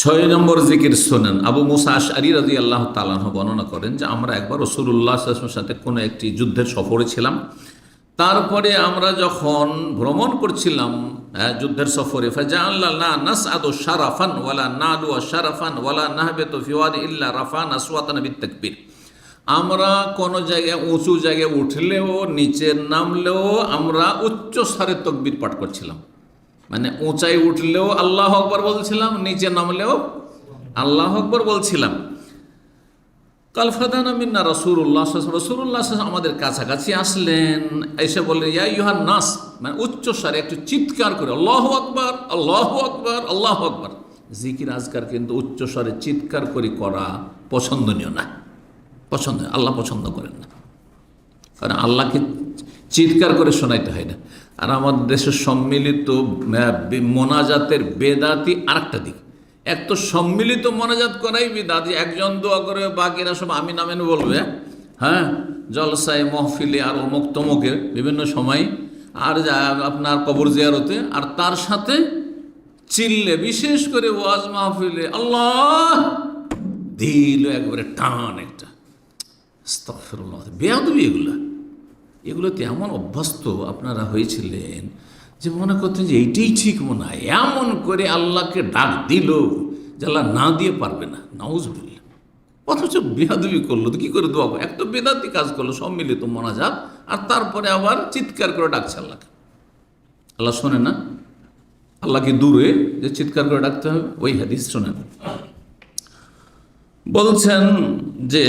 ছয় নম্বর জিকির শোনেন। আবু মুসা আশআরি রাজি আল্লাহ তালাহ বর্ণনা করেন যে আমরা একবার রসুল্লাহ সাথে কোনো একটি যুদ্ধের সফরে ছিলাম। তারপরে আমরা যখন ভ্রমণ করছিলাম হ্যাঁ, যুদ্ধের সফরে ফাজা আল্লাহ না নাস আদো শারাফান ওয়ালা নালু শারাফান ওয়ালা নাহবে তো ফিওয়াদ ইল্লা রাফান আসওয়াতান বিত্তাকবির আমরা কোনো জায়গায় উঁচু জায়গায় উঠলেও নিচে নামলেও আমরা উচ্চ স্বরে তকবির পাঠ করছিলাম। মানে উঁচাই উঠলেও আল্লাহ আকবর বলছিলাম, নিচে নামলেও আল্লাহ আকবর বলছিলাম। কালফাদানা মিন্না রসুল্লাহ রসুল্লাহ আমাদের কাছাকাছি আসলেন। এসে বললেন, ইয়া ইউহার নাস মানে উচ্চ স্বরে একটু চিৎকার করে, আল্লাহ আকবর আল্লাহ আকবর আল্লাহ আকবর। জিকির আজকার কিন্তু উচ্চ স্বরে চিৎকার করে করা পছন্দনীয় না। পছন্দ, আল্লাহ পছন্দ করেন না। কারণ আল্লাহকে চিৎকার করে শোনাইতে হয় না। আর আমাদের দেশের সম্মিলিত মোনাজাতের বেদাতি আরেকটা দিক। এক তো সম্মিলিত মোনাজাত করাই বিদাত একজন দোয়া করে, বাকিরা সব আমি নামেন বলবে হ্যাঁ? জলসায় মহফিলে আর অমুক তমুকে বিভিন্ন সময়, আর আপনার কবর জিয়ারতে, আর তার সাথে চিল্লে, বিশেষ করে ওয়াজ মাহফিলে, আল্লাহ! দিল একবারে টান একটা। বেয়াদবি এগুলো। এগুলোতে এমন অভ্যস্ত আপনারা হয়েছিলেন যে মনে করতেন যে এইটাই ঠিক মনে হয়। এমন করে আল্লাহকে ডাক দিল যে আল্লাহ না দিয়ে পারবে না। নাউজ নাউজবিল্লা অথচ বেহাদুবি করল তো কী করে দোয়া? এক তো বেদাতি কাজ করল সম্মিলিত মনাজাত। আর তারপরে আবার চিৎকার করে ডাকছে আল্লাহকে। আল্লাহ শোনে না? আল্লাহকে দূরে যে চিৎকার করে ডাকতে হবে? ওই হাদিস শোনেন। বলছেন যে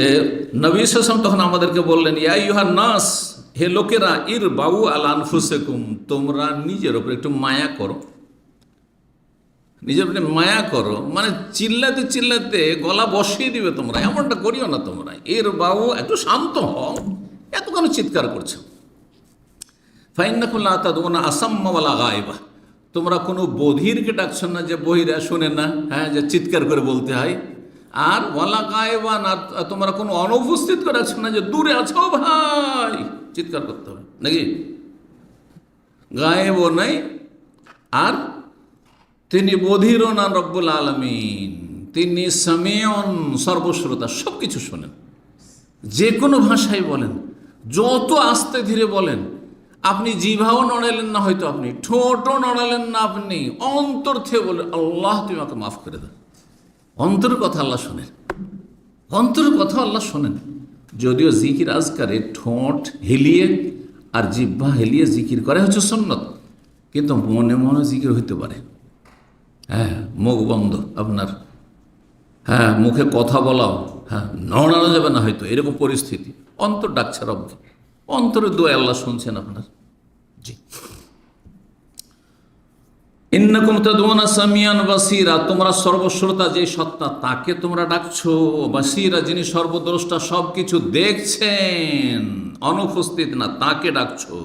নবী সাসম তখন আমাদেরকে বললেন, ইয়া ইউহার নাস হে লোকেরা, ইর বাবু আল আনফুসেকুম, তোমরা নিজের ওপর একটু মায়া করো। নিজের উপরে মায়া করো মানে চিল্লাতে চিল্লাতে গলা বসিয়ে দিবে তোমরা, এমনটা করিও না তোমরা। এর বাবু একটু শান্ত হও এত কেন চিৎকার করছ। ফাইন্নাকুল্লাহ তাদুনা আসাম্মাওয়ালা গায়বা। তোমরা কোনো বধিরকে ডাকছো না যে বহিরা শোনে না হ্যাঁ যে চিৎকার করে বলতে হয়। আর ওয়ালা গায়েবান, আর তোমরা কোনো অনুপস্থিতকে ডাকছো না যে দূরে আছো ভাই? চিৎকার করতে হবে। নাকি? গায়েবও নাই। আর তিনি বধিরও না রব্বুল আলমিন। তিনি সামিয়ন, সর্বশ্রোতা সব কিছু শোনেন। যে কোনো ভাষায় বলেন, যত আস্তে ধীরে বলেন, আপনি জিভাও নড়ালেন না হয়তো আপনি, ঠোঁটও নড়ালেন না আপনি, অন্তর থেকে বলেন, আল্লাহ, তুমি আমাকে মাফ করে দাও। অন্তরের কথা আল্লাহ শোনেন। অন্তর কথা আল্লাহ শোনেন। যদিও জিকির আজকারে ঠোঁট হেলিয়ে আর জিহ্বা হেলিয়ে জিকির করে হচ্ছে সন্ন্যত কিন্তু মনে মনে জিকির হইতে পারে। হ্যাঁ মুখ বন্ধ আপনার। হ্যাঁ মুখে কথা বলাও। হ্যাঁ নড়ানো যাবে না হয়তো, এরকম পরিস্থিতি। অন্তর ডাকছে রবকে অন্তরে দোয়া আল্লাহ শুনছেন আপনার। জি। ইন্নাকুম তাদুনা সামিয়ান বাসিরা, তোমরা সর্বশ্রোতা যে সত্তা, তাকে তোমরা ডাকছো। বাসিরা যিনি সর্বদ্রষ্টা সব কিছু দেখছেন, অনুপস্থিত না, তাকে ডাকছো।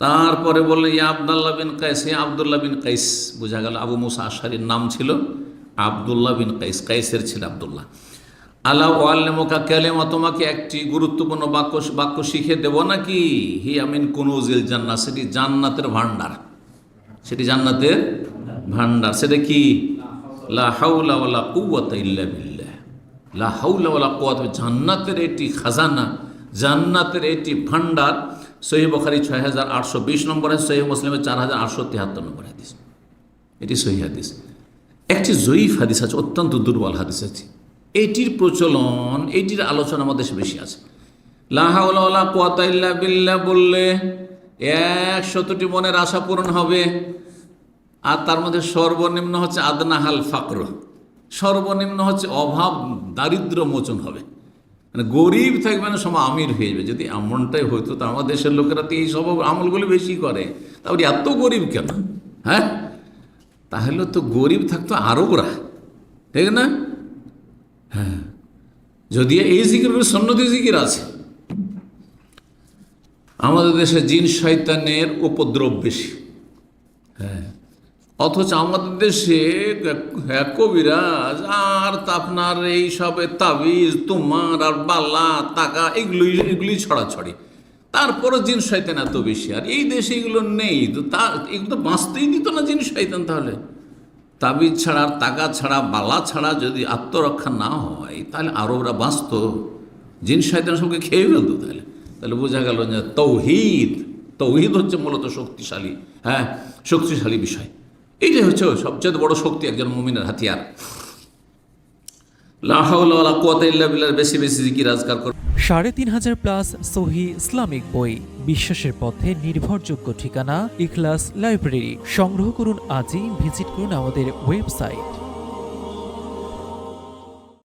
তারপরে বললেন ইয়া আবদুল্লাহ বিন কাইস, ইয়া আবদুল্লাহ বিন কাইস। বোঝা গেল, আবু মুসা আশারির নাম ছিল আবদুল্লাহ বিন কাইস, কাইসের ছিল আবদুল্লাহ। আল্লাহ ওয়াল্লেমোকা ক্যালেমা তোমাকে একটি গুরুত্বপূর্ণ বাক্য বাক্য শিখে দেব নাকি? হি আমিন কুনুজিল জান্না সেটি জান্নাতের ভান্ডার সেটি জান্নাতের ভান্ডার সেটা কি? লা হাউলা ওয়ালা কুওয়াতা ইল্লা বিল্লাহ। লা হাউলা ওয়ালা জান্নাতের এটি খাজানা, জান্নাতের এটি ভান্ডার সহি বখারি ছয় হাজার আটশো বিশ নম্বর হাদিস সহি মুসলিমের চার হাজার আটশো তিয়াত্তর নম্বর হাদিস। এটি সহি হাদিস। একটি জয়ীফ হাদিস আছে, অত্যন্ত দুর্বল হাদিস আছে। এটির প্রচলন, এটির আলোচনা আমাদের দেশে বেশি আছে। লাহাউলা কোয়াতা ইল্লা বিল্লাহ বললে একশতটি মনের আশা পূরণ হবে। আর তার মধ্যে সর্বনিম্ন হচ্ছে আদনাহাল ফাকর। সর্বনিম্ন হচ্ছে অভাব দারিদ্র মোচন হবে। মানে গরিব থাকবে না সময় আমির হয়ে যাবে। যদি এমনটাই হইতো তো আমার দেশের লোকেরা তো এই সব আমলগুলি বেশি করে। তারপরে এত গরিব কেন? হ্যাঁ? তাহলে তো গরিব থাকতো আরবরা ঠিক না? হ্যাঁ। যদি এই জিকির, সন্ন্যতি জিকির আছে। আমাদের দেশে জিন শয়তানের উপদ্রব বেশি। হ্যাঁ। অথচ আমাদের দেশে হ্যাঁ কবিরাজ আর আপনার এই সবে তাবিজ, তোমার আর বালা টাকা এগুলোই, এগুলি ছড়াছড়ি। তারপরও জিন শয়তান এত বেশি। আর এই দেশে এগুলো নেই। তো তা, এগুলো তো বাঁচতেই দিত না জিন শয়তান তাহলে। তাবিজ ছাড়া আর তাকা ছাড়া, বালা ছাড়া যদি আত্মরক্ষা না হয়, তাহলে আরবরা বাঁচত। জিন শয়তান সবকে খেয়ে ফেলতো তাহলে। তাহলে বোঝা গেল যে তৌহিদ তৌহিদ হচ্ছে মূলত শক্তিশালী হ্যাঁ? শক্তিশালী বিষয়। এইটাই হচ্ছে সবচেয়ে বড় শক্তি একজন মুমিনের হাতিয়ার। সাড়ে তিন হাজার প্লাস সহি ইসলামিক বই, বিশ্বাসের পথে নির্ভরযোগ্য ঠিকানা, ইখলাস লাইব্রেরি। সংগ্রহ করুন আজই, ভিজিট করুন আমাদের ওয়েবসাইট।